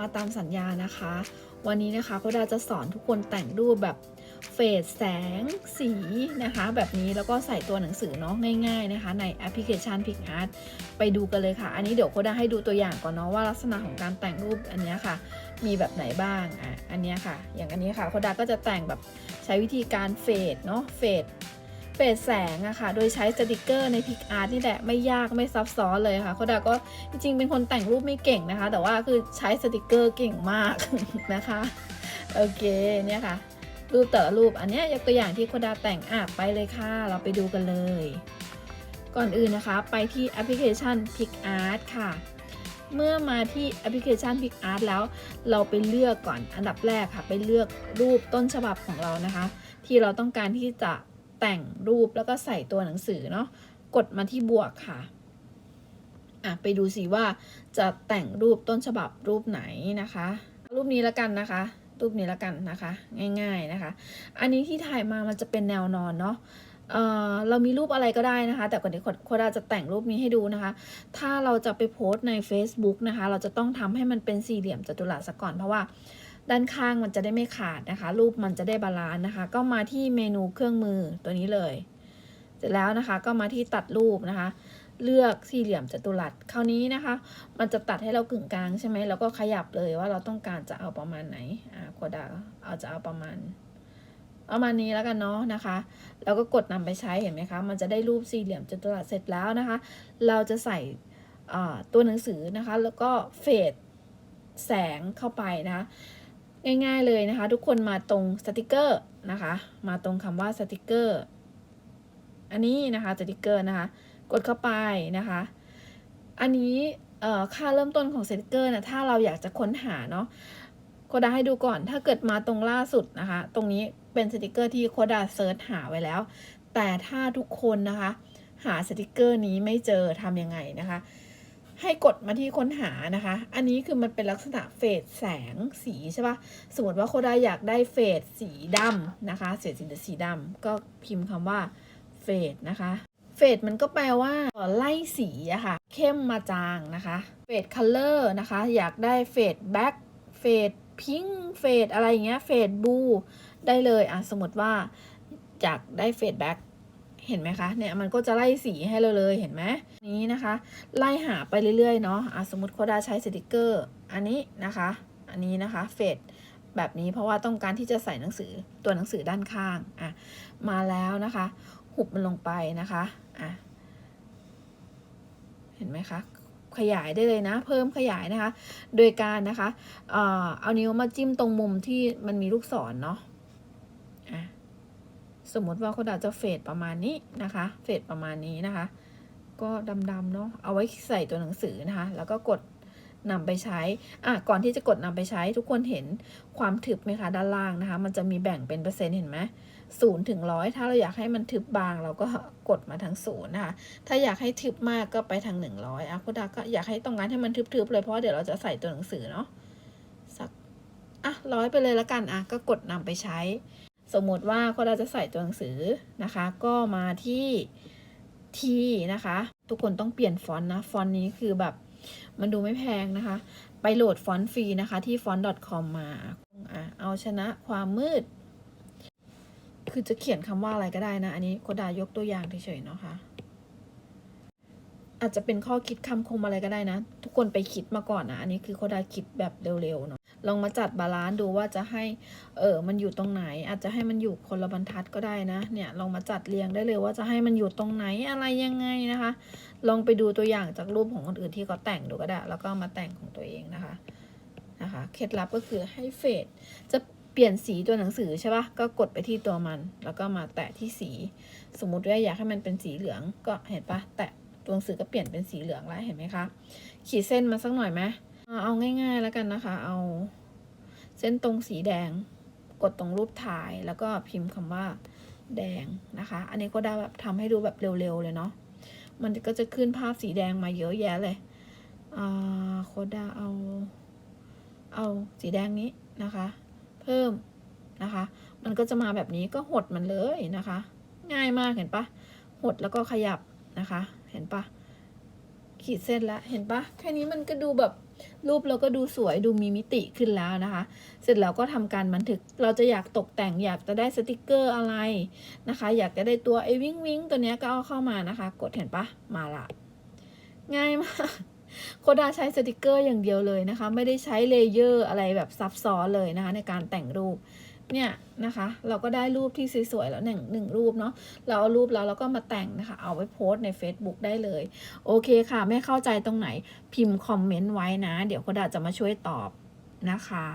มาตามสัญญานะคะ วันนี้นะคะก็ดาจะสอนทุกคนแต่งรูปแบบเฟดแสงสีนะคะ แบบนี้แล้วก็ใส่ตัวหนังสือเนาะง่าย ๆนะคะ ในแอปพลิเคชัน PicArt ไปดูกันเลยค่ะ อันนี้เดี๋ยวโคดาให้ดูตัวอย่างก่อนเนาะว่าลักษณะของการแต่งรูปอันนี้ค่ะ มีแบบไหนบ้างอะอันนี้ค่ะ อย่างอันนี้ค่ะโคดาก็จะแต่งแบบใช้วิธีการเฟดเนาะเฟด เฟดแสงอะค่ะ โดยใช้สติกเกอร์ใน PicArt นี่แหละ ไม่ยากไม่ซับซ้อนเลยค่ะโคดาก็จริงๆ เป็นคนแต่งรูปไม่เก่งนะคะ แต่ว่าคือใช้สติกเกอร์เก่งมากนะคะ โอเค เนี่ยค่ะ รูปแต่ละรูป อันนี้ยยกตัวอย่างที่โคดาแต่งอะไปเลยค่ะ เราไปดูกันเลย ก่อนอื่นนะคะ ไปที่แอปพลิเคชัน PicArt ค่ะ เมื่อมาที่แอปพลิเคชัน PicArt แล้ว เราไปเลือกก่อนอันดับแรกค่ะ ไปเลือกรูปต้นฉบับของเรานะคะ ที่เราต้องการที่จะ แต่งรูปแล้วก็ใส่ตัวหนังสือเนาะกดมาที่บวกค่ะอะไปดูสิว่าจะแต่งรูปต้นฉบับรูปไหนนะคะ รูปนี้ล้วกันนะคะ รูปนี้ล้วกันนะคะ ง่ายๆนะคะ อันนี้ที่ถ่ายมามันจะเป็นแนวนอนเนาะเออเรามีรูปอะไรก็ได้นะคะ แต่ก่อนที่โคดาจะแต่งรูปนี้ให้ดูนะคะ ถ้าเราจะไปโพสต์ใน Facebook นะคะ เราจะต้องทำให้มันเป็นสี่เหลี่ยมจัตุรัสก่อนเพราะว่า ด้านข้างมันจะได้ไม่ขาดนะคะ รูปมันจะได้บาลานซ์นะคะ ก็มาที่เมนูเครื่องมือตัวนี้เลย เสร็จแล้วนะคะก็มาที่ตัดรูปนะคะ เลือกสี่เหลี่ยมจัตุรัสคราวนี้นะคะ มันจะตัดให้เรากึ่งกลางใช่ไหมแล้วก็ขยับเลยว่าเราต้องการจะเอาประมาณไหนอ่าโคดาเอาจะเอาประมาณประมาณนี้แล้วกันเนาะนะคะ แล้วก็กดนำไปใช้เห็นไหมคะ มันจะได้รูปสี่เหลี่ยมจัตุรัสเสร็จแล้วนะคะ เราจะใส่อ่าตัวหนังสือนะคะ แล้วก็เฟดแสงเข้าไปนะคะ ง่ายๆเลยนะคะ ทุกคนมาตรงสติกเกอร์นะคะ มาตรงคำว่าสติกเกอร์อันนี้นะคะสติกเกอร์นะคะ กดเข้าไปนะคะ อันนี้ค่าเริ่มต้นของสติกเกอร์นะถ้าเราอยากจะค้นหาเนาะโคดาให้ดูก่อนถ้าเกิดมาตรงล่าสุดนะคะ ตรงนี้เป็นสติกเกอร์ที่โคดาเซิร์ชหาไว้แล้ว แต่ถ้าทุกคนนะคะ หาสติกเกอร์นี้ไม่เจอทำยังไงนะคะ ให้กดมาที่ค้นหานะคะ อันนี้คือมันเป็นลักษณะเฟดแสงสีใช่ปะสมมติว่าโคดาอยากได้เฟดสีดำนะคะเฟดสีสีดำก็พิมพ์คำว่าเฟดนะคะเฟดมันก็แปลว่าไล่สีอะค่ะ เข้มมาจางนะคะเฟดคัลเลอร์นะคะ อยากได้เฟดแบ็กเฟดพิงเฟดอะไรเงี้ยเฟดบูได้เลยอะสมมติว่าอยากได้เฟดแบ็ก เห็นไหมคะเนี่ยมันก็จะไล่สีให้เราเลยเห็นไหมนี้นะคะ ไล่หาไปเรื่อยๆเนาะะสมมติโคดาใช้สติกเกอร์ อันนี้นะคะ อันนี้นะคะเฟดแบบนี้เพราะว่าต้องการที่จะใส่หนังสือตัวหนังสือด้านข้างอะมาแล้วนะคะ หุบมันลงไปนะคะอะเห็นไหมคะขยายได้เลยนะ เพิ่มขยายนะคะ โดยการนะคะ เอ่อเอานิ้วมาจิ้มตรงมุมที่มันมีลูกศรเนาะ สมมติว่าโคดาจะเฟดประมาณนี้นะคะ เฟดประมาณนี้นะคะ ก็ดำๆเนาะ เอาไว้ใส่ตัวหนังสือนะคะ แล้วก็กดนำไปใช้ อะ ก่อนที่จะกดนำไปใช้ทุกคนเห็นความทึบไหมคะ ด้านล่างนะคะ มันจะมีแบ่งเป็นเปอร์เซ็นต์เห็นไหมศูนย์ถึงร้อยถ้าเราอยากให้มันทึบบางเราก็กดมาทางศูนย์นะคะ ถ้าอยากให้ทึบมากก็ไปทางหนึ่งร้อยอะคุณดาก็อยากให้ตรงนั้นให้มันทึบๆเลยเพราะาเดี๋ยวเราจะใส่ตัวหนังสือเนาะ สัก อะร้อยไปเลยละกัน อะ ก็กดนำไปใช้ สมมติว่าคุณดาจะใส่ตัวหนังสือนะคะ ก็มาที่ที่นะคะ ทุกคนต้องเปลี่ยนฟอนต์นะ ฟอนต์นี้คือแบบมันดูไม่แพงนะคะ ไปโหลดฟอนต์ฟรีนะคะที่ font.com มาอะเอาชนะความมืด คือจะเขียนคำว่าอะไรก็ได้นะ อันนี้โคดายกตัวอย่างเฉยๆเนาะคะอาจจะเป็นข้อคิดคำคมอะไรก็ได้นะ ทุกคนไปคิดมาก่อนนะ อันนี้คือโคดาคิดแบบเร็วๆเนาะ ลองมาจัดบาลานซ์ดูว่าจะให้เออมันอยู่ตรงไหน อาจจะให้มันอยู่คนละบรรทัดก็ได้นะเนี่ยลองมาจัดเรียงได้เลยว่าจะให้มันอยู่ตรงไหนอะไรยังไงนะคะ ลองไปดูตัวอย่างจากรูปของคนอื่นที่เขาแต่งดูก็ได้ แล้วก็มาแต่งของตัวเองนะคะนะคะเคล็ดลับก็คือให้เฟดจะเปลี่ยนสีตัวหนังสือใช่ปะก็กดไปที่ตัวมัน แล้วก็มาแตะที่สี สมมุติว่าอยากให้มันเป็นสีเหลืองก็เห็นปะแตะตัวหนังสือก็เปลี่ยนเป็นสีเหลืองแล้วเห็นไหมคะ ขีดเส้นมาสักหน่อยไหมเอาเอาง่ายๆแล้วกันนะคะ เอา เส้นตรงสีแดงกดตรงรูปถ่ายแล้วก็พิมพ์คำว่าแดงนะคะ อันนี้ก็ได้แบบทำให้ดูแบบเร็วๆเลยเนาะ มันก็จะขึ้นภาพสีแดงมาเยอะแยะเลยอ่าโคดาเอา เอาสีแดงนี้นะคะ เพิ่มนะคะ มันก็จะมาแบบนี้ก็หดมันเลยนะคะ ง่ายมากเห็นปะหดแล้วก็ขยับนะคะ เห็นปะขีดเส้นละเห็นปะแค่นี้มันก็ดูแบบ รูปเราก็ดูสวยดูมีมิติขึ้นแล้วนะคะ เสร็จแล้วก็ทำการบันทึกเราจะอยากตกแต่งอยากจะได้สติกเกอร์อะไรนะคะ อยากจะได้ตัวไอ้วิ้งวิ้งตัวเนี้ยก็เอาเข้ามานะคะ กดเห็นปะมาละง่ายมากโคดาใช้สติกเกอร์อย่างเดียวเลยนะคะ ไม่ได้ใช้เลเยอร์อะไรแบบซับซ้อนเลยนะคะ ในการแต่งรูป เนี่ยนะคะเราก็ได้รูปที่สวยๆแล้วหนึ่งหนึ่งรูปเนาะเราเอารูปแล้วเราก็มาแต่งนะคะ เอาไว้โพสต์ใน Facebook ได้เลย โอเคค่ะ ไม่เข้าใจตรงไหนพิมพ์คอมเมนต์ไว้นะ เดี๋ยวโคดาจะมาช่วยตอบนะคะ